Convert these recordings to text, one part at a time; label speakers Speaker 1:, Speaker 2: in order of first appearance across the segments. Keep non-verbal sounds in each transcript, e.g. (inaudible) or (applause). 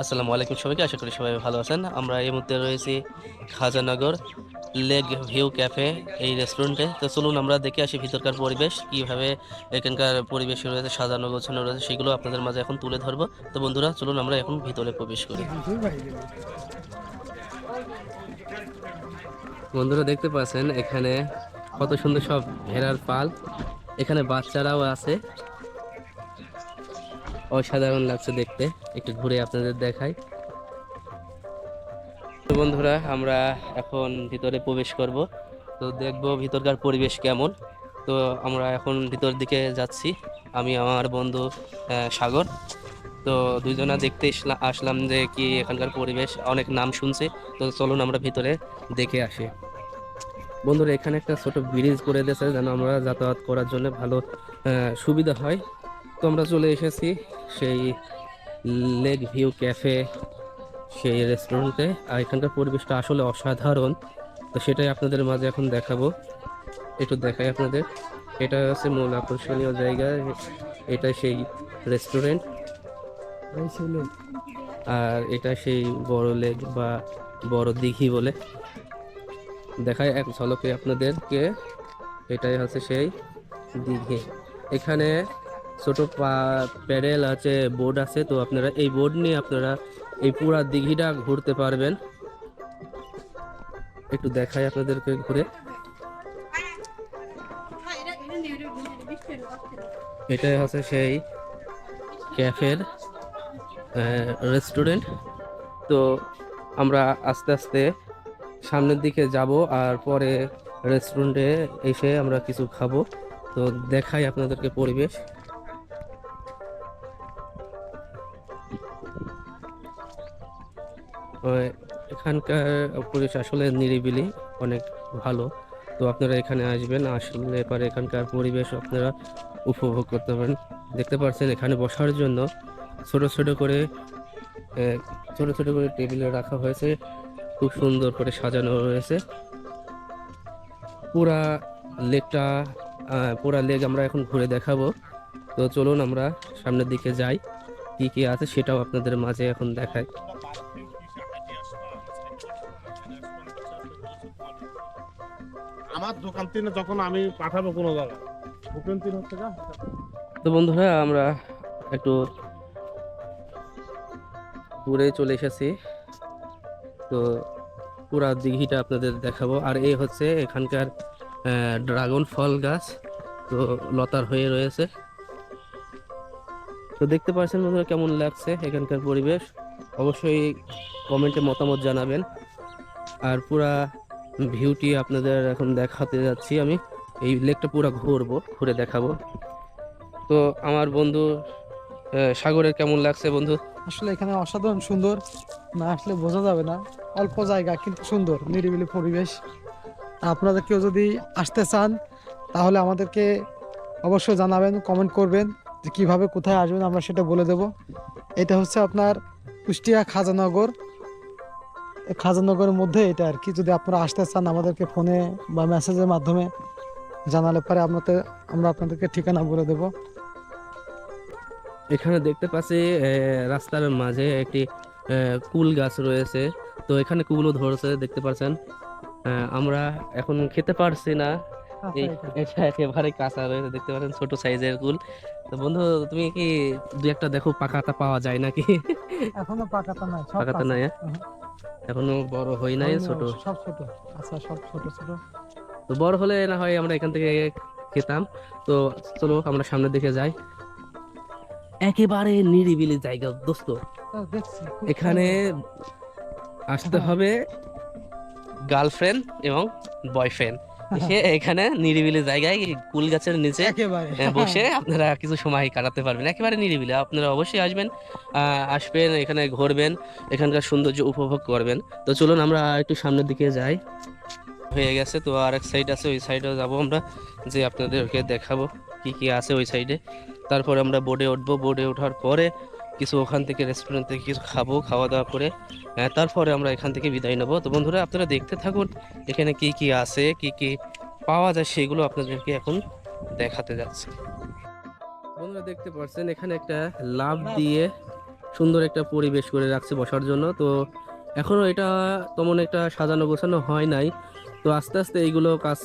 Speaker 1: আসসালামু আলাইকুম সবাইকে, আশা করি সবাই ভালো আছেন। আমরা এই মুহূর্তে রয়েছি খাজানগর লেক ভিউ ক্যাফে এই রেস্টুরেন্টে তো চলুন আমরা দেখে আসি ভিতরকার পরিবেশ, কীভাবে এখানকার পরিবেশ রয়েছে, সাজানো গোছানো রয়েছে, সেগুলো আপনাদের মাঝে এখন তুলে ধরবো। তো বন্ধুরা, চলুন আমরা এখন ভিতরে প্রবেশ করি। বন্ধুরা, দেখতে পাচ্ছেন এখানে কত সুন্দর সব ভেড়ার পাল। এখানে বাচ্চারাও আছে। অসাধারণ লাগছে দেখতে। একটু ঘুরে আপনাদের দেখাই। বন্ধুরা, আমরা এখন ভিতরে প্রবেশ করব। তো দেখব ভিতরকার পরিবেশ কেমন। তো আমরা এখন ভিতর দিকে যাচ্ছি। আমি, আমার বন্ধু সাগর। তো দুইজনা দেখতে আসলাম যে কি এখানকার পরিবেশ। অনেক নাম শুনছি। তো চলুন আমরা ভিতরে দেখে আসি। বন্ধুরা এখানে একটা ছোট ব্রিজ করে দিয়েছে যেন আমরা যাতায়াত করার জন্য ভালো সুবিধা হয়। তো আমরা চলে এসেছি সেই লেক ভিউ ক্যাফে সেই রেস্টুরেন্টে। আর এখানকার পরিবেশটা আসলে অসাধারণ। তো সেটাই আপনাদের মাঝে এখন দেখাবো। একটু দেখাই আপনাদের। এটা হচ্ছে মূল আকর্ষণীয় জায়গা। এটা সেই রেস্টুরেন্ট। আর এটা সেই বড় লেক বা বড় দিঘি বলে। দেখায় এক ঝলকে আপনাদেরকে। এটাই হচ্ছে সেই দিঘি। এখানে ছোট পা প্যাডেল আছে বোর্ড আছে, তো আপনারা এই বোর্ড নিয়ে আপনারা এই পুরা দিঘিটা ঘুরতে পারবেন। একটু দেখাই আপনাদেরকে ঘুরে। এটাই হচ্ছে সেই ক্যাফের রেস্টুরেন্ট তো আমরা আস্তে আস্তে সামনের দিকে যাব আর পরে রেস্টুরেন্টে এসে আমরা কিছু খাব। তো দেখাই আপনাদেরকে পরিবেশ। এখানকার পরিবেশ আসলে নিরিবিলি, অনেক ভালো। তো আপনারা এখানে আসবেন, আসলে পরে এখানকার পরিবেশ আপনারা উপভোগ করতে পারেন দেখতে পাচ্ছেন এখানে বসার জন্য ছোট ছোট করে ছোট ছোট করে টেবিলে রাখা হয়েছে। খুব সুন্দর করে সাজানো রয়েছে পুরা লেকটা পুরা লেক আমরা এখন ঘুরে দেখাবো। তো চলুন আমরা সামনের দিকে যাই কি কি আছে সেটাও আপনাদের মাঝে এখন দেখাই।
Speaker 2: আমার দোকান থেকে যখন আমি পাঠাবো কোনো জায়গায় দোকান তিন হচ্ছে
Speaker 1: তো বন্ধুরা আমরা একটু দূরে চলে এসেছি। তো পুরা দিঘিটা আপনাদের দেখাবো। আর এই হচ্ছে এখানকার ড্রাগন ফল গাছ। তো লতার হয়ে রয়েছে। তো দেখতে পাচ্ছেন বন্ধুরা কেমন লাগছে এখানকার পরিবেশ? অবশ্যই কমেন্টে মতামত জানাবেন। আর পুরা ভিউটি আপনাদের এখন দেখাতে যাচ্ছি আমি। এই লেকটা পুরো ঘুরবো, ঘুরে দেখাবো। তো আমার বন্ধু সাগরের কেমন লাগছে বন্ধু?
Speaker 3: আসলে এখানে অসাধারণ সুন্দর। না আসলে বোঝা যাবে না। অল্প জায়গা, কিন্তু সুন্দর, নিরিবিলি পরিবেশ। আপনাদের কেউ যদি আসতে চান, তাহলে আমাদেরকে অবশ্যই জানাবেন কমেন্ট করবেন যে কীভাবে কোথায় আসবেন, আমরা সেটা বলে দেব। এটা হচ্ছে আপনার কুষ্টিয়া খাজানগর। খাজানগরের মধ্যে এটা আর কি। যদি আপনারা আসতে চান, আমাদেরকে ফোনে বা মেসেজের মাধ্যমে জানালে পরে আপনাদের, আমরা আপনাদেরকে ঠিকানা বলে দেবো।
Speaker 1: এখানে দেখতে পাচ্ছি রাস্তার মাঝে একটি কুল গাছ রয়েছে। তো এখানে কুলও ধরেছে দেখতে পাচ্ছেন আমরা এখন খেতে পারছি না। এটা। একেবারে কাঁচা রয়েছে দেখতে পাচ্ছেন ছোট সাইজের কুল। তো বন্ধু তুমি কি দু একটা দেখো পাকাটা পাওয়া যায় নাকি?
Speaker 3: এখনও পাকাতা নাই
Speaker 1: পাকাটা নাই হ্যাঁ? এখনও বড় হয় নাই ছোট?
Speaker 3: সব ছোট। আচ্ছা সব ছোট ছোট।
Speaker 1: তো বড় হলে না হয় আমরা এখান থেকে খেতাম। তো চলো আমরা সামনের দিকে যাই। একেবারে নিরিবিলি জায়গা দোস্ত। এখানে আসতে
Speaker 3: হ্যাঁ।
Speaker 1: হবে গার্লফ্রেন্ড এবং বয়ফ্রেন্ড। এসে এখানে নিরিবিলি জায়গায় কুল গাছের নিচে বসে আপনারা কিছু সময় কাটাতে পারবেন। একেবারে নিরিবিলি। আপনারা অবশ্যই আসবেন আসবেন এখানে ঘুরবেন এখানকার সৌন্দর্য উপভোগ করবেন। তো চলুন আমরা একটু সামনের দিকে যাই। হয়ে গেছে তো আর এক সাইড আছে ওই সাইডে যাব আমরা। যে আপনাদেরকে দেখাবো কি কি আছে ওই সাইডে তারপরে আমরা বোর্ডে উঠবো। বোর্ডে ওঠার পরে কিছু ওখান থেকে রেস্টুরেন্ট থেকে কিছু খাব খাওয়া দাওয়া করে তারপরে আমরা এখান থেকে বিদায় নেব। তো বন্ধুরা আপনারা দেখতে থাকুন এখানে কি কি আছে কি কি পাওয়া যায় সেগুলো আপনাদেরকে এখন দেখাতে যাচ্ছে। বন্ধুরা দেখতে পাচ্ছেন এখানে একটা লাভ দিয়ে সুন্দর একটা পরিবেশ করে রাখছে বসার জন্য। তো এখনও এটা তেমন একটা সাজানো গোছানো হয় নাই। তো আস্তে আস্তে এইগুলো কাজ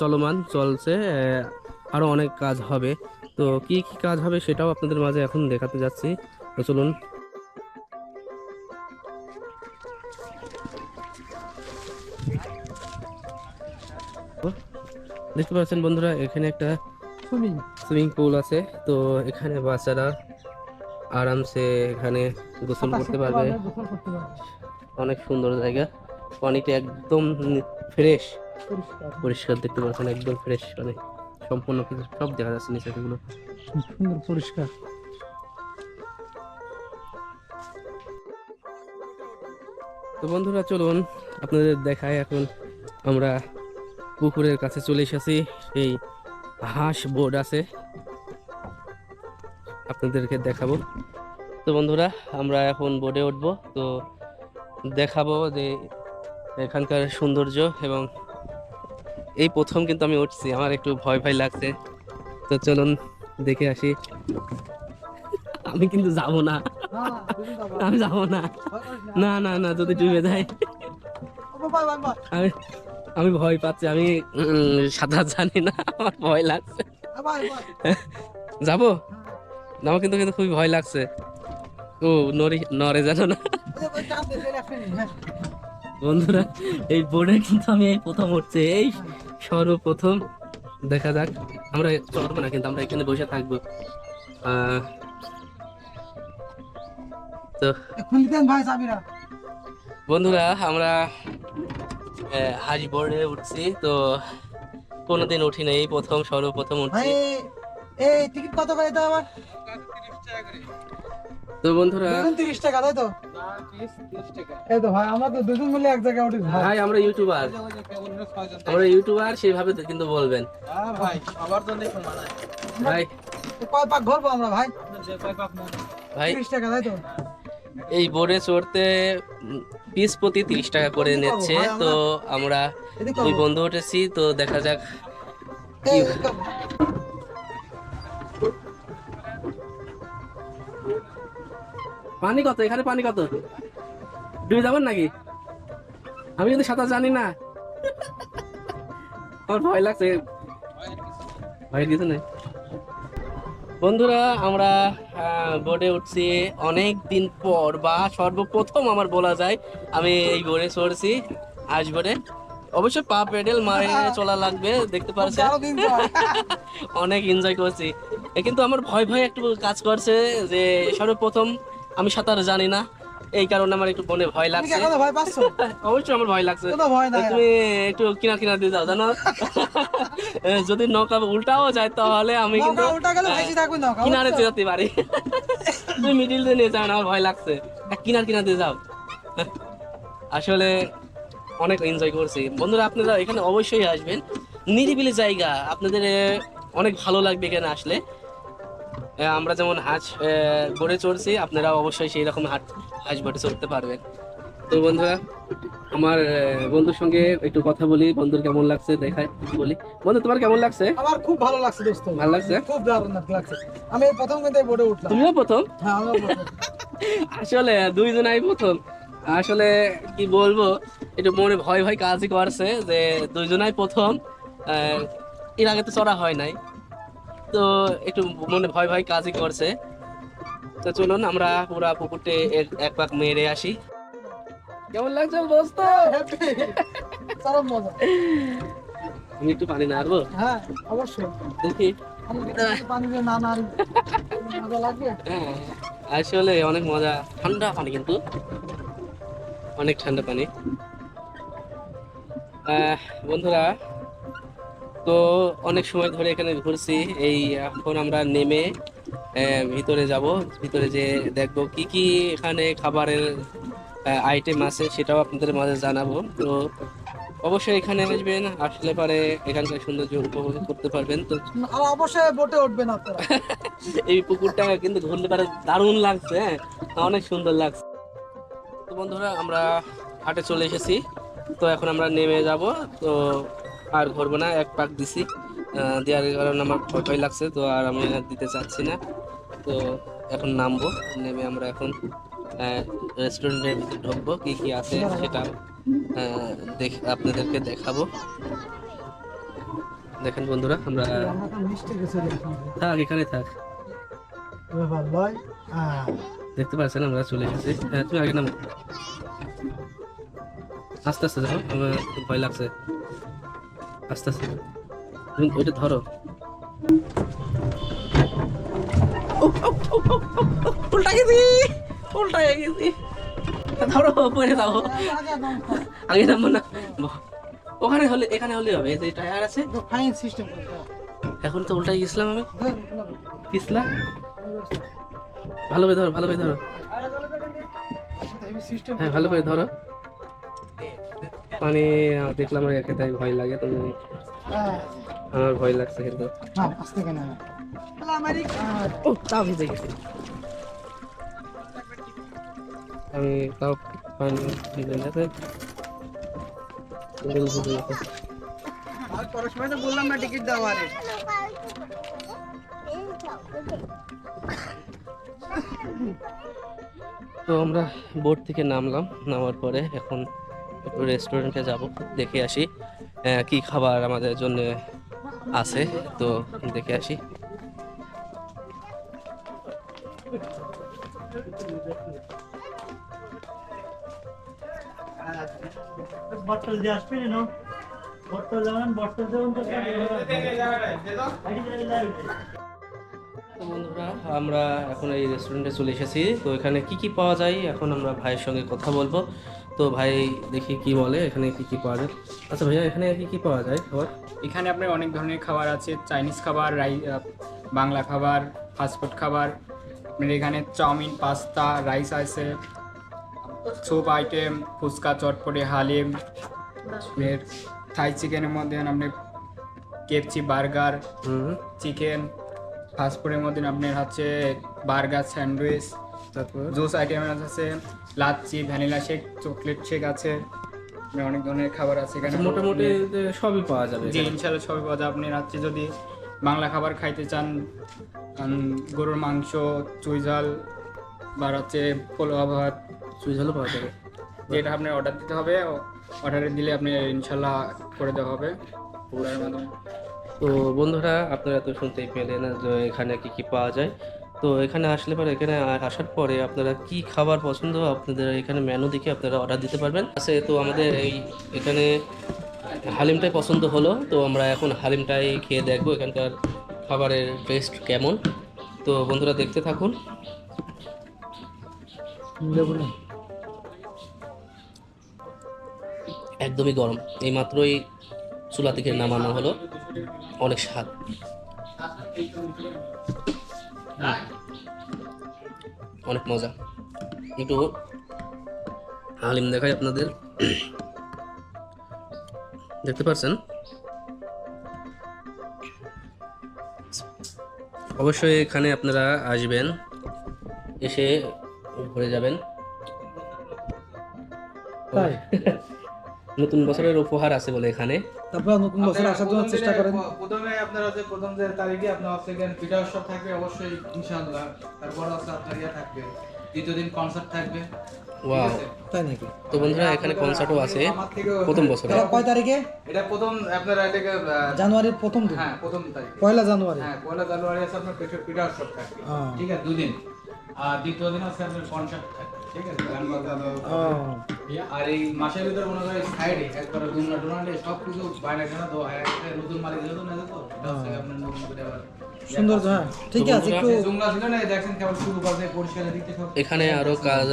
Speaker 1: চলমান চলছে আহ, আরও অনেক কাজ হবে। তো কি কি কাজ হবে সেটাও আপনাদের মাঝে এখন দেখাতে যাচ্ছি। তো চলুন। দেখতে পাচ্ছেন বন্ধুরা এখানে একটা
Speaker 3: সুইমিং।
Speaker 1: পুল আছে। তো এখানে বাচ্চারা আরামসে এখানে গোসল করতে পারবে। অনেক সুন্দর জায়গা। পানিটা একদম ফ্রেশ।
Speaker 3: পরিষ্কার।
Speaker 1: দেখতে পাচ্ছেন একদম ফ্রেশ। মানে সম্পূর্ণ কিছু সব দেখা যাচ্ছে নিচে
Speaker 3: সুন্দর পরিষ্কার।
Speaker 1: তো বন্ধুরা, চলুন আপনাদের দেখায় এখন আমরা পুকুরের কাছে চলে এসেছি। এই হাঁস বোর্ড আছে, আপনাদেরকে দেখাবো। তো বন্ধুরা, আমরা এখন বোর্ডে উঠবো। তো দেখাবো যে এখানকার সৌন্দর্য এবং এই প্রথম কিন্তু আমি উঠছি, আমার একটু ভয় ভয় লাগছে। তো চলুন দেখে আসি। আমি কিন্তু যাব না। আমি যাব না। না না না যদি ডুবে যায়। আমি আমি ভয় পাচ্ছি আমি সাঁতার জানি না আমার ভয় লাগছে। যাব? আমার কিন্তু কিন্তু খুবই ভয় লাগছে। ও নরে নরে জানো না। বন্ধুরা এই বোর্ডে কিন্তু আমি এই প্রথম উঠছি। এই সর্বপ্রথম দেখা যাক আমরা চড়বো না কিন্তু আমরা এখানে বসে থাকব। আহ, তো।
Speaker 3: ভাই
Speaker 1: বন্ধুরা আমরা আহ, হাঁস বোর্ডে উঠছি তো কোনোদিন উঠি এই প্রথম সর্বপ্রথম
Speaker 3: ভাই
Speaker 1: উঠছি
Speaker 3: এই টিকিট কত করে দাও আমার?
Speaker 1: তো বন্ধুরা
Speaker 3: দুজন তিরিশ টাকা তাই তো? এই তো ভাই আমরা তো দুজন মিলে এক জায়গায় উঠি ভাই।
Speaker 1: ভাই আমরা ইউটিউবার। আমরা ইউটিউবার সেইভাবে তো কিন্তু বলবেন।
Speaker 4: ভাই আমার জন্য
Speaker 1: ভাই।
Speaker 3: কয় পাক ঘুরবো আমরা ভাই?
Speaker 1: ভাই।
Speaker 3: তিরিশ টাকা তাই তো?
Speaker 1: এই বোর্ডে চড়তে পিস প্রতি তিরিশ টাকা করে নিচ্ছে। তো আমরা দুই বন্ধু উঠেছি তো দেখা যাক। পানি কত? এখানে পানি কত? ডুবে যাবেন নাকি? আমি কিন্তু সাঁতার জানি না। আমার ভয় লাগছে। ভয়ের কিছু নেই। বন্ধুরা আমরা বোর্ডে উঠছি। অনেক দিন পর বা সর্বপ্রথম আমার বলা যায় আমি এই বোর্ডে চড়ছি আজ বোর্ডে অবশ্যই পা পেডেল মারে চলা লাগবে দেখতে পারছেন?
Speaker 3: আরও দিন পর। (laughs)
Speaker 1: অনেক এনজয় করছি। কিন্তু আমার ভয় ভয় একটু কাজ করছে যে সর্বপ্রথম আমি সাঁতার জানি না। এই কারণে আমার একটু মনে ভয় লাগছে।
Speaker 3: ভয় পাচ্ছ? (laughs)
Speaker 1: অবশ্যই আমার ভয় লাগছে।
Speaker 3: কোনো
Speaker 1: তুমি একটু কিনা কিনা দিয়ে যাও জানো? (laughs) যদি নৌকা উল্টাও যায় তাহলে আমি কিন্তু
Speaker 3: উল্টা গেলে বেশি থাকবে নৌকা
Speaker 1: কিনারে যেতে পারি। (laughs) তুমি মিডিল দিয়ে নিয়ে যাও না আমার ভয় লাগছে। কিনার কিনার দিয়ে যাও। আসলে অনেক এনজয় করছি। বন্ধুরা আপনারা এখানে অবশ্যই আসবেন। নিরিবিলি জায়গা। আপনাদের অনেক ভালো লাগবে এখানে আসলে। আমরা যেমন হাঁস গড়ে চড়ছি আপনারা অবশ্যই সেই রকম হাট হাঁস বটে চড়তে পারবেন। তো বন্ধুরা আমার বন্ধুর সঙ্গে একটু কথা বলি বন্ধুর কেমন লাগছে দেখাই বলি। বন্ধু তোমার কেমন লাগছে?
Speaker 3: আমার খুব ভালো লাগছে দোস্ত।
Speaker 1: ভালো লাগছে?
Speaker 3: খুব দারুণ লাগছে। আমি প্রথম কিন্তু বোর্ডে উঠলাম।
Speaker 1: তুমিও প্রথম?
Speaker 3: হ্যাঁ আমিও প্রথম। (laughs)
Speaker 1: আসলে দুইজনাই প্রথম। আসলে কি বলব একটু মনে ভয় ভয় কাজই করছে যে দুইজনাই প্রথম। আহ, এর আগে তো চড়া হয় নাই। তো একটু মনে ভয় ভয় কাজই করছে। তো চলুন আমরা পুরা পুকুরটে এক- এক পাক মেরে আসি। কেমন লাগছে দোস্ত?
Speaker 3: চরম মজা।
Speaker 1: আমি একটু পানি না আরবো
Speaker 3: হ্যাঁ অবশ্যই।
Speaker 1: দেখি। হ্যাঁ, আসলে অনেক মজা। ঠান্ডা পানি কিন্তু। অনেক ঠান্ডা পানি। আহ, বন্ধুরা তো অনেক সময় ধরে এখানে ঘুরছি। এই এখন আমরা নেমে ভিতরে যাব। ভিতরে যে দেখব কি কি এখানে খাবারের আইটেম আছে সেটাও আপনাদের মাঝে জানাব। তো অবশ্যই এখানে আসবেন আসলে পারে এখানকার সৌন্দর্য উপভোগ করতে পারবেন। তো
Speaker 3: আর অবশ্যই বোটে উঠবেন আপনারা। (laughs)
Speaker 1: এই পুকুরটা কিন্তু ঘুরলে পারে দারুণ লাগছে হ্যাঁ। অনেক সুন্দর লাগছে। তো বন্ধুরা আমরা হাটে চলে এসেছি। তো এখন আমরা নেমে যাব। তো আর ঘুরবো না, এক পাক দিছি। দেওয়ার কারণে আমার ভয় ভয় লাগছে, তো আর আমি দিতে চাচ্ছি না। তো এখন নামবো, নেমে আমরা এখন রেস্টুরেন্টের ভিতরে ঢুকবো, কি কি আছে সেটা দেখ, আপনাদেরকে দেখাবো। দেখেন বন্ধুরা, আমরা থাক এখানে থাক। দেখতে পাচ্ছেন আমরা চলে এসেছি। হ্যাঁ তুমি আগে নাম। আস্তে আস্তে দেখো আমার ভয় লাগছে। আস্তে আস্তে। তুমি ওইটা ধরো।
Speaker 4: উল্টা গেছি উল্টা গেছি। ধরো পরে যাব।
Speaker 1: আগে নামবো না। ওখানে হলে এখানে হলে হবে এই যে টায়ার আছে।
Speaker 3: ফাইন সিস্টেম
Speaker 1: এখন তো উল্টাই গেছিলাম আমি। পিছলা? ভালো করে ধরো ভালো করে ধরো। হ্যাঁ ভালো করে ধরো। আহ, দেখলাম আমার একে তাই ভয় লাগে তো আমার ভয় লাগছে কিন্তু তাও ভিজে গেছে আমি তাও পানি ভিজে গেছে গরম ভিজে গেছে।
Speaker 3: বললাম না টিকিট দাও আরে
Speaker 1: তো আমরা বোট থেকে নামলাম নামার পরে এখন একটু রেস্টুরেন্টে যাব দেখে আসি কি খাবার আমাদের জন্য আছে তো দেখে আসি।
Speaker 5: বটল দিয়ে আসবি না বটল যেমন বটল যেমন তো
Speaker 1: তো বন্ধুরা আমরা এখন এই রেস্টুরেন্টে চলে এসেছি। তো এখানে কি কি পাওয়া যায়? এখন আমরা ভাইয়ের সঙ্গে কথা বলব। তো ভাই দেখি কি বলে এখানে কি কি পাওয়া যায়। আচ্ছা ভাইয়া এখানে কি কি পাওয়া যায় খাবার?
Speaker 6: এখানে আপনার অনেক ধরনের খাবার আছে চাইনিজ খাবার রাই বাংলা খাবার ফাস্টফুড খাবার আপনার এখানে চাউমিন পাস্তা রাইস আছে স্যুপ আইটেম ফুচকা চটপটি হালিম আপনার থাই চিকেনের মধ্যে আপনি কেপচি বার্গার চিকেন ফাস্টফুডের মধ্যে আপনার হচ্ছে বার্গার স্যান্ডউইচ
Speaker 1: তারপর
Speaker 6: জুস আইটেম আছে lassi vanilla shake chocolate shake আছে অনেক ধরনের খাবার আছে এখানে।
Speaker 1: আচ্ছা, মোটামুটি সবই পাওয়া যাবে
Speaker 6: জি ইনশাল্লাহ সবই পাওয়া যায় আপনি রাত্রে যদি বাংলা খাবার খাইতে চান গরুর মাংস চুই ঝাল বা হচ্ছে পোলোয়া ভাত
Speaker 1: সুইচ হলেও পাওয়া যাবে।
Speaker 6: যেটা আপনি অর্ডার দিতে হবে অর্ডারে দিলে আপনি ইনশাল্লাহ করে দেওয়া হবে।
Speaker 1: তো বন্ধুরা আপনারা তো শুনতেই পেলেন যে এখানে কি কি পাওয়া যায়। তো এখানে আসলে পরে, এখানে আসার পরে আপনারা কি খাবার পছন্দ আপনাদের এখানে মেনু দেখে আপনারা অর্ডার দিতে পারবেন। আছে, তো আমাদের এই, এখানে হালিমটাই পছন্দ হলো। তো আমরা এখন হালিমটাই খেয়ে দেখব এখানকার খাবারের টেস্ট কেমন। তো বন্ধুরা দেখতে থাকুন। একদমই গরম। এই মাত্রই চুলা থেকে নামানো হলো। অনেক স্বাদ। অনেক মজা। একটু হালিম দেখাই আপনাদের। দেখতে পাচ্ছেন অবশ্যই এখানে আপনারা আসবেন, এসে ঘুরে যাবেন। নতুন বছরের উপহার আছে বলে এখানে।
Speaker 3: তারপর নতুন বছর আসার জন্য চেষ্টা করেন।
Speaker 7: প্রথমে আপনার হচ্ছে প্রথম যে তারিখে আপনার হচ্ছে গিয়ে পিঠা উৎসব থাকবে অবশ্যই ইনশাআল্লাহ। তারপর হচ্ছে আপনার ইয়ে থাকবে দ্বিতীয় দিন কনসার্ট থাকবে।
Speaker 1: ওয়াও
Speaker 3: তাই নাকি?
Speaker 1: তো বন্ধুরা এখানে কনসার্টও আছে প্রথম বছরে।
Speaker 3: এটা কয় তারিখে?
Speaker 7: এটা প্রথম আপনার এটাকে
Speaker 3: জানুয়ারির প্রথম দিন?
Speaker 7: হ্যাঁ প্রথম তারিখ।
Speaker 3: পয়লা জানুয়ারি।
Speaker 7: হ্যাঁ পয়লা জানুয়ারি আছে আপনার পিঠা উৎসব থাকবে।
Speaker 3: হ্যাঁ।
Speaker 7: ঠিক আছে দুদিন আর দ্বিতীয় দিন হচ্ছে আপনার কনসার্ট থাকবে। ঠিক আছে গান বাজনা আর এই মাসের ভিতরে মনে করেন সাইডে একবার দুর্না টুর্নামেন্টে সব কিছু বাইরে খেলা দেওয়া হয় একটা নতুন মালিক যেহেতু না যেত আপনার নতুন করে আবার
Speaker 3: সুন্দর হ্যাঁ। ঠিক আছে একটু
Speaker 7: জুমলা ছিল না? এই কেমন শুরু করবে পরিষ্কার দিতে সব।
Speaker 1: এখানে আরও কাজ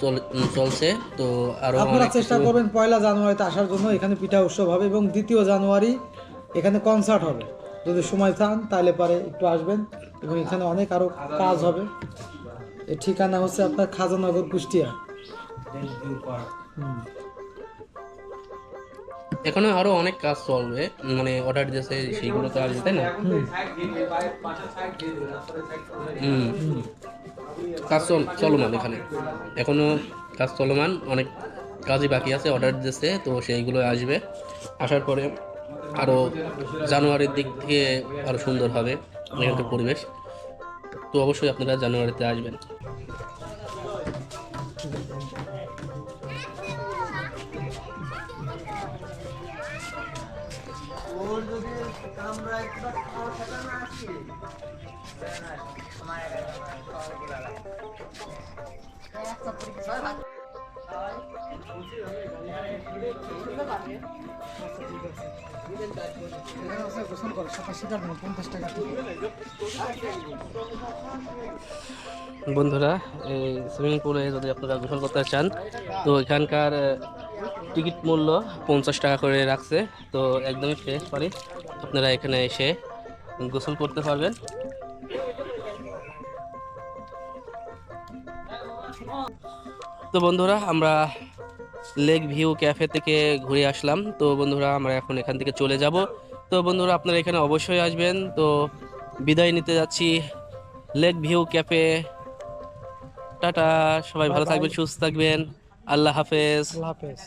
Speaker 1: চল- চলছে তো আরও
Speaker 3: আপনারা চেষ্টা করবেন পয়লা জানুয়ারিতে আসার জন্য এখানে পিঠা উৎসব হবে এবং দ্বিতীয় জানুয়ারি এখানে কনসার্ট হবে। যদি সময় চান তাহলে পারে একটু আসবেন এবং এখানে অনেক আরও কাজ হবে। এর ঠিকানা হচ্ছে আপনার খাজানগর কুষ্টিয়া।
Speaker 1: এখানে আরও অনেক কাজ চলবে মানে অর্ডার দিয়েছে সেইগুলো তো আসবে তাই না। হুম। কাজ চল চলমান এখানে। এখনও কাজ চলমান অনেক কাজই বাকি আছে অর্ডার দিয়েছে তো সেইগুলো আসবে। আসার পরে আরও জানুয়ারির দিক থেকে আরও সুন্দর হবে এখানকার পরিবেশ। তো অবশ্যই আপনারা জানুয়ারিতে আসবেন বন্ধুরা, এই সুইমিং পুলে যদি আপনারা গোসল করতে চান, তো এখানকার টিকিট মূল্য পঞ্চাশ টাকা করে রাখছে। তো একদমই ফ্রেশ পানি আপনারা এখানে এসে গোসল করতে পারবেন। তো বন্ধুরা আমরা লেক ভিউ ক্যাফে থেকে ঘুরে আসলাম। তো বন্ধুরা আমরা এখন এখান থেকে চলে যাব। তো বন্ধুরা আপনারা এখানে অবশ্যই আসবেন। তো বিদায় নিতে যাচ্ছি লেক ভিউ ক্যাফে টাটা সবাই ভালো থাকবেন সুস্থ থাকবেন। আল্লাহ হাফেজ।
Speaker 3: আল্লাহ হাফেজ।